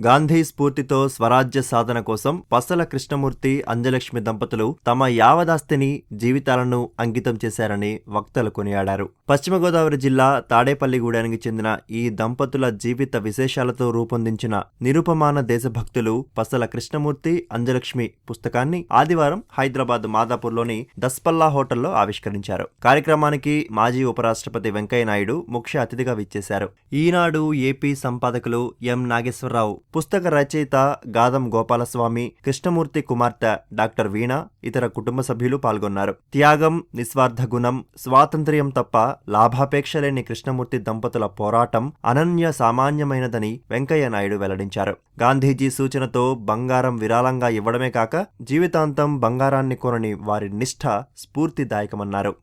గాంధీ స్ఫూర్తితో స్వరాజ్య సాధన కోసం పసల కృష్ణమూర్తి అంజలక్ష్మి దంపతులు తమ యావదాస్తిని జీవితాలను అంకితం చేశారని వక్తలు కొనియాడారు. పశ్చిమ గోదావరి జిల్లా తాడేపల్లిగూడెనికి చెందిన ఈ దంపతుల జీవిత విశేషాలతో రూపొందించిన నిరుపమాన దేశభక్తులు పసల కృష్ణమూర్తి అంజలక్ష్మి పుస్తకాన్ని ఆదివారం హైదరాబాద్ మాదాపూర్లోని దస్పల్లా హోటల్లో ఆవిష్కరించారు. కార్యక్రమానికి మాజీ ఉపరాష్ట్రపతి వెంకయ్యనాయుడు ముఖ్య అతిథిగా విచ్చేశారు. ఈనాడు ఏపీ సంపాదకులు ఎం. నాగేశ్వరరావు పుస్తక రచయిత గాదం గోపాలస్వామి కృష్ణమూర్తి కుమార్తె డాక్టర్ వీణ ఇతర కుటుంబ సభ్యులు పాల్గొన్నారు. త్యాగం నిస్వార్థ గుణం స్వాతంత్ర్యం తప్ప లాభాపేక్ష లేని కృష్ణమూర్తి దంపతుల పోరాటం అనన్య సామాన్యమైనదని వెంకయ్య నాయుడు వెల్లడించారు. గాంధీజీ సూచనతో బంగారం విరాళంగా ఇవ్వడమే కాక జీవితాంతం బంగారాన్ని కొనని వారి నిష్ఠ స్ఫూర్తిదాయకమన్నారు.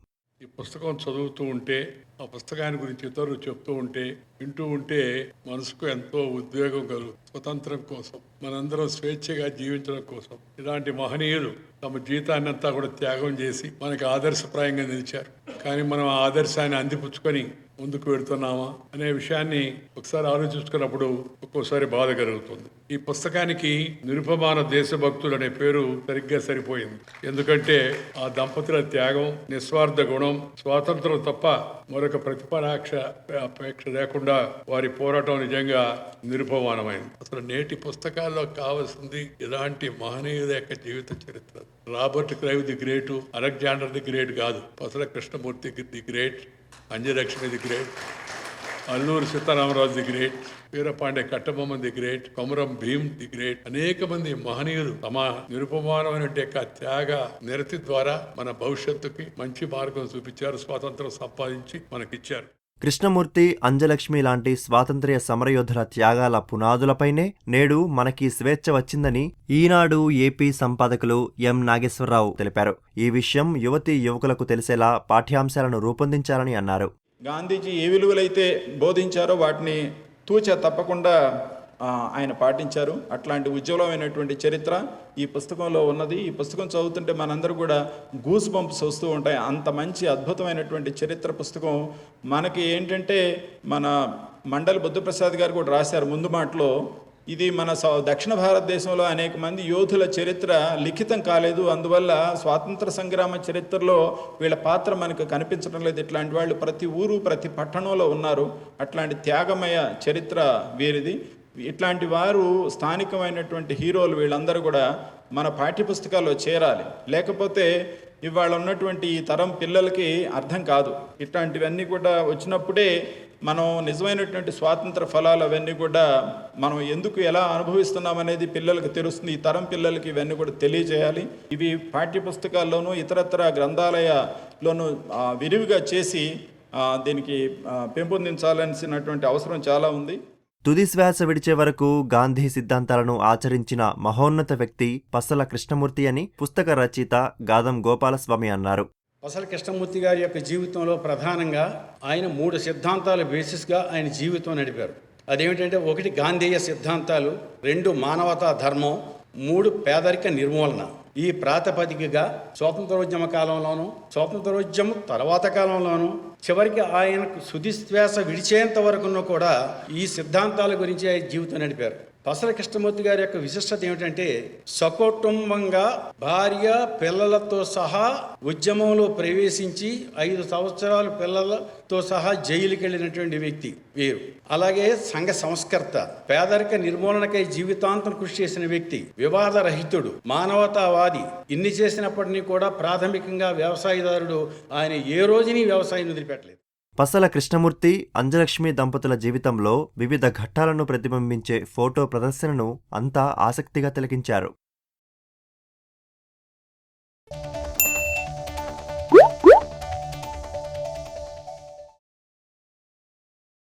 ఈ పుస్తకం చదువుతూ ఉంటే ఆ పుస్తకాన్ని గురించి ఇతరులు చెప్తూ ఉంటే వింటూ ఉంటే మనసుకు ఎంతో ఉద్వేగం కలుగుతుంది స్వతంత్రం కోసం మనందరం స్వేచ్ఛగా జీవించడం కోసం. ఇలాంటి మహనీయులు తమ జీవితాన్ని అంతా కూడా త్యాగం చేసి మనకి ఆదర్శప్రాయంగా నిలిచారు. కానీ మనం ఆ ఆదర్శాన్ని అందిపుచ్చుకొని ముందుకు వెడుతున్నామా అనే విషయాన్ని ఒకసారి ఆలోచించుకున్నప్పుడు ఒక్కోసారి బాధ కలుగుతుంది. ఈ పుస్తకానికి నిరుపమాన దేశభక్తులు అనే పేరు సరిగ్గా సరిపోయింది. ఎందుకంటే ఆ దంపతుల త్యాగం నిస్వార్థ గుణం స్వాతంత్రం తప్ప మరొక ప్రతిపరాక్ష అపేక్ష లేకుండా వారి పోరాటం నిజంగా నిరుపమానమైంది. అసలు నేటి పుస్తకాల్లో కావాల్సింది ఇలాంటి మహనీయుల యొక్క జీవిత చరిత్ర. Robert Clive the great Alexander the great కాదు. Pasala Krishnamurthy the great. Anjalakshmi the great Alluri Sitaramaraju the great Veerapandya Kattabomma the great Komaram Bheem the great అనేక మంది మహనీయులు తమ నిరుపమానమైన యొక్క త్యాగ నిరతి ద్వారా మన భవిష్యత్తుకి మంచి మార్గం చూపించారు స్వాతంత్రం సంపాదించి మనకిచ్చారు కృష్ణమూర్తి అంజలక్ష్మి లాంటి స్వాతంత్ర్య సమరయోధుల త్యాగాల పునాదులపైనే నేడు మనకి స్వేచ్ఛ వచ్చిందని ఈనాడు ఏపీ సంపాదకులు ఎం. నాగేశ్వరరావు తెలిపారు. ఈ విషయం యువతి యువకులకు తెలిసేలా పాఠ్యాంశాలను రూపొందించాలని అన్నారు. గాంధీజీ ఏ విలువలైతే బోధించారో వాటిని తూచ తప్పకుండా ఆయన పాటించారు. అట్లాంటి ఉజ్వలమైనటువంటి చరిత్ర ఈ పుస్తకంలో ఉన్నది. ఈ పుస్తకం చదువుతుంటే మనందరూ కూడా గూస్ బంప్స్ వస్తూ ఉంటాయి. అంత మంచి అద్భుతమైనటువంటి చరిత్ర పుస్తకం. మనకి ఏంటంటే మన మండలి బుద్ధప్రసాద్ గారు కూడా రాశారు ముందు మాటలో. ఇది మన సౌ- దక్షిణ భారతదేశంలో అనేక మంది యోధుల చరిత్ర లిఖితం కాలేదు. అందువల్ల స్వాతంత్ర సంగ్రామ చరిత్రలో వీళ్ళ పాత్ర మనకు కనిపించడం లేదు. ఇట్లాంటి వాళ్ళు ప్రతి ఊరు ప్రతి పట్టణంలో ఉన్నారు. అట్లాంటి త్యాగమయ చరిత్ర వీరిది. ఇట్లాంటి వారు స్థానికమైనటువంటి హీరోలు వీళ్ళందరూ కూడా మన పాఠ్యపుస్తకాల్లో చేరాలి. లేకపోతే ఇవాళ ఉన్నటువంటి ఈ తరం పిల్లలకి అర్థం కాదు. ఇట్లాంటివన్నీ కూడా వచ్చినప్పుడే మనం నిజమైనటువంటి స్వాతంత్ర ఫలాలు అవన్నీ కూడా మనం ఎందుకు ఎలా అనుభవిస్తున్నాం అనేది పిల్లలకు తెలుస్తుంది. ఈ తరం పిల్లలకి ఇవన్నీ కూడా తెలియజేయాలి. ఇవి పాఠ్యపుస్తకాల్లోనూ ఇతరత్ర గ్రంథాలయలోనూ విరివిగా చేసి దీనికి పెంపొందించాల్సినటువంటి అవసరం చాలా ఉంది. తుది శ్వాస విడిచే వరకు గాంధీ సిద్ధాంతాలను ఆచరించిన మహోన్నత వ్యక్తి పసల కృష్ణమూర్తి అని పుస్తక రచయిత గాదం గోపాలస్వామి అన్నారు. పసల కృష్ణమూర్తి గారి యొక్క జీవితంలో ప్రధానంగా ఆయన మూడు సిద్ధాంతాల బేసిస్గా ఆయన జీవితం నడిపారు. అదేమిటంటే ఒకటి గాంధీయ సిద్ధాంతాలు రెండు మానవతా ధర్మం మూడు పేదరిక నిర్మూలన. ఈ ప్రాతిపదికగా స్వాతంత్రోద్యమ కాలంలోనూ స్వాతంత్రోద్యమం తర్వాత కాలంలోనూ చివరికి ఆయనకు సుధిశ్వాస విడిచేంత వరకును కూడా ఈ సిద్ధాంతాల గురించి ఆయన జీవితం నడిపారు. పసల కృష్ణమూర్తి గారి యొక్క విశిష్టత ఏమిటంటే సకుటుంబంగా భార్య పిల్లలతో సహా ఉద్యమంలో ప్రవేశించి ఐదు సంవత్సరాలు పిల్లలతో సహా జైలుకి వెళ్ళినటువంటి వ్యక్తి వీరు. అలాగే సంఘ సంస్కర్త పేదరిక నిర్మూలనకై జీవితాంతం కృషి చేసిన వ్యక్తి వివాద రహితుడు మానవతావాది. ఇన్ని చేసినప్పటినీ కూడా ప్రాథమికంగా వ్యవసాయదారుడు. ఆయన ఏ రోజుని వ్యవసాయం వదిలిపెట్టలేదు. పసల కృష్ణమూర్తి అంజలక్ష్మి దంపతుల జీవితంలో వివిధ ఘట్టాలను ప్రతిబింబించే ఫోటో ప్రదర్శనను అంతా ఆసక్తిగా తిలకించారు.